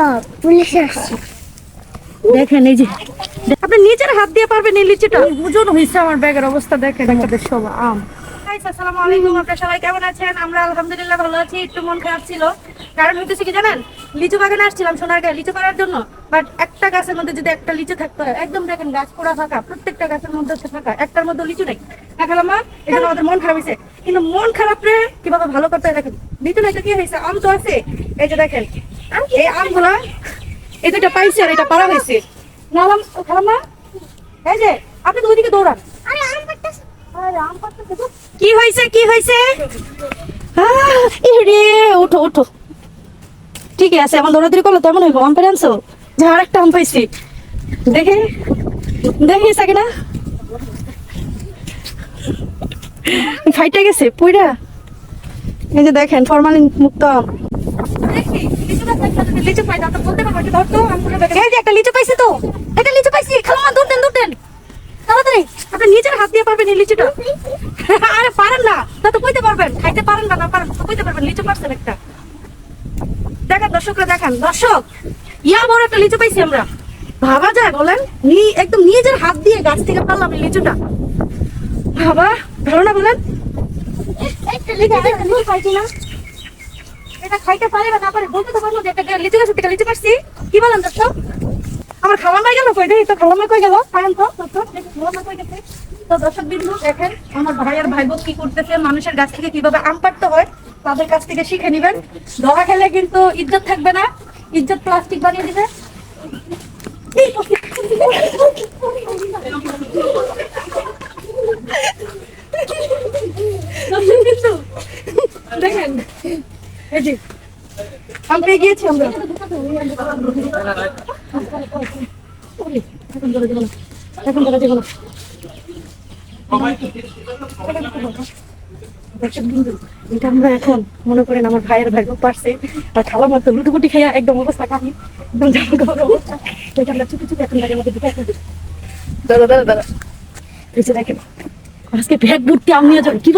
Stop police আসছে। দেখেন এই যে আপনি নিজের হাত দিয়ে পারবেন এই লিচিটা। ওজন হয়েছে আমার ব্যাগের অবস্থা দেখেন একটা সব আম। আসসালামু আলাইকুম আপনারা সবাই কেমন আছেন? আমরা আলহামদুলিল্লাহ ভালো আছি একটু মন খারাপ ছিল। কারণ হইতেছে কি জানেন লিচু বাগানে আসছিলাম সোনার লিচু করার জন্য। বাট একটা গাছের মধ্যে যদি একটা লিচু থাকতো একদম দেখেন গাছ পুরা ফাঁকা প্রত্যেকটা গাছের মধ্যে হচ্ছে ফাঁকা একটার মধ্যে লিচু নেই। দেখালাম মা এখানে আমাদের মন খারাপ হয়েছে কিন্তু মন খারাপ রে কীভাবে ভালো করতে হয় দেখেন। লিচু নাই তো কি হয়েছে আম তো আছে। এই যে দেখেন এই আমগুলা এই দুটা পাইছে আর এটা পারা হয়েছে। নালাম খালাম্মা এই যে আপনি তো ওইদিকে দৌড়ান। আরে আম পাড়তেছে আরে আম পাড়তেছে কি হয়েছে কি হয়েছে? উঠো ঠিক আছে আমার দৌড়াদৌড়ি করল তেমন হইব। আম পেরে আনছো? যে আর একটা আম পাইছি। দেখে দেখি সাকিনা ফাইটে গেছে পুইরা। এই যে দেখেন ফরমালিন মুক্ত আম লিচু পাই দাও তো বলতে পারব একটু ধরতো একটা লিচু পাইছি তো। একটা লিচু পাইছি। খালামা দৌড় দেন দৌড় দেন। তাড়াতাড়ি। আপনি নিজের হাত দিয়ে পারবেন এই লিচুটা। আরে পারেন না, তা তো কইতে পারবেন। খাইতে পারেন না না পারেন লিচু পারছেন একটা। দেখেন দর্শকরা, দেখেন। দর্শক, ইয়া বড় একটা লিচু পাইছি আমরা। ভাবা যায় বলেন একদম নিজের হাত দিয়ে গাছ থেকে পারলাম লিচুটা। ভালো না বলেন একটা লিচু একটা লিচু পাইছি না এটা খাইতে পারে না পারে, বলতে তো পারব যে একটা লিচু গাছ থেকে লিচু পারছি। কি বলেন দর্শক? আমার খাওয়া মাই গেল কই দেখি তো খাওয়া মাই কই গেল? কারণ তো দর্শক দেখি খাওয়া মাই কই গেছে। তো দর্শক বিন্দু, দেখেন আমার ভাই আর ভাই বোন কি করতেছে, মানুষের গাছ থেকে কীভাবে আম পাড়তে হয়, তাদের কাছ থেকে শিখে নেবেন। ধরা খেলে কিন্তু ইজ্জত থাকবে না। ইজ্জত প্লাস্টিক বানিয়ে দিবে। দেখেন। এই যে আম পেয়ে গিয়েছি আমরা। এখন এটা আমরা মনে করেন আমার ভাইয়ের ভাই পারছে। আর খালা মাত্র লুটুপুটি খাইয়া একদম অবস্থা কাহি একদম জামা কাপড় অবস্থা এটা আমরা চুপি চুপি এখন গাড়ির মধ্যে ঢুকে এখন দিই। দাদা দাদা দেখেন আজকে ব্যাগ ভর্তি আম নিয়ে যাবেন কি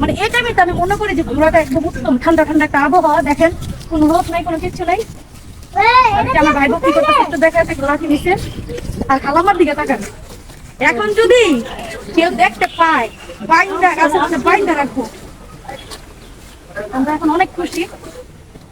মানে এই টাইমে আমি মনে করি যে একদম উত্তম ঠান্ডা ঠান্ডা একটা আবহাওয়া দেখেন কোনো রোদ নাই কোনো নাই আমার আর দিকে তাকান এখন যদি কেউ দেখতে পায় বাইন্দা মধ্যে বাইন্দা রাখব আমরা এখন অনেক খুশি।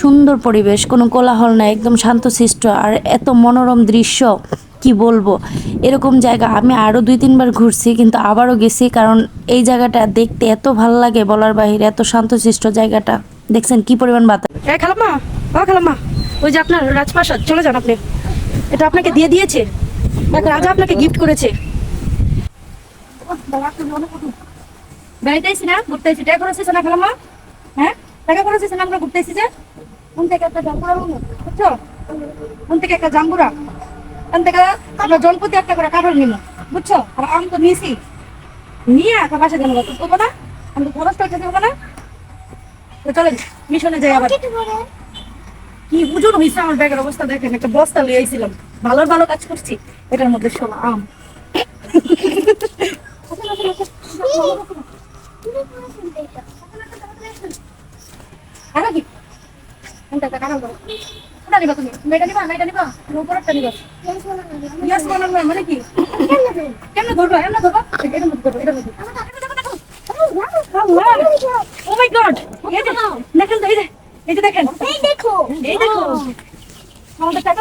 সুন্দর পরিবেশ, কোনো কোলাহল নাই, একদম শান্তশিষ্ট। আর এত মনোরম দৃশ্য, কি বলব? এরকম জায়গা, আমি আরও দুই, তিনবার ঘুরছি, কিন্তু আবারও গেছি, কারণ এই জায়গাটা দেখতে এত ভালো লাগে বলার বাহিরে, এত শান্তশিষ্ট জায়গাটা। দেখছেন কি পরিমাণ বাতাস? খালাম্মা, ও খালাম্মা, ওই যে আপনার রাজপ্রাসাদ, চলে যান আপনি। এটা আপনাকে দিয়ে দিয়েছে। রাজা আপনাকে গিফট করেছে। বেড়াইতে না, ঘুরতে আইসি। টাকা খরচ না খালাম্মা? হ্যাঁ? টাকা খরচ না আমরা ঘুরতে আইসি যে? থেকে একটা জাম্বুরা কোন থেকে একটা আমরা একটা করে নিব, বুঝছ? আর আম তো নিয়েছি। নিয়ে একটা বাসা তো দেবো না? আমি তো দেবো না? তো মিশনে যাই আবার। কি ওজন হয়েছে আমার ব্যাগের অবস্থা দেখেন? একটা বস্তা লিয়ে আইছিলাম। ভালো ভালো কাজ করছি। এটার মধ্যে শোনা আম। আর কি? কোনটা টাকা নাও কোনটা নিবা তুমি মেটা নিবা মেটা নিবা উপরটা নিবা ইয়েস বানানো মানে কি কেমনে ধরবা এমনে ধরবা এটা মত ধরবা এটা মত ও মাই গড এই দেখো দেখেন। এই যে এই যে দেখেন এই দেখো এই দেখা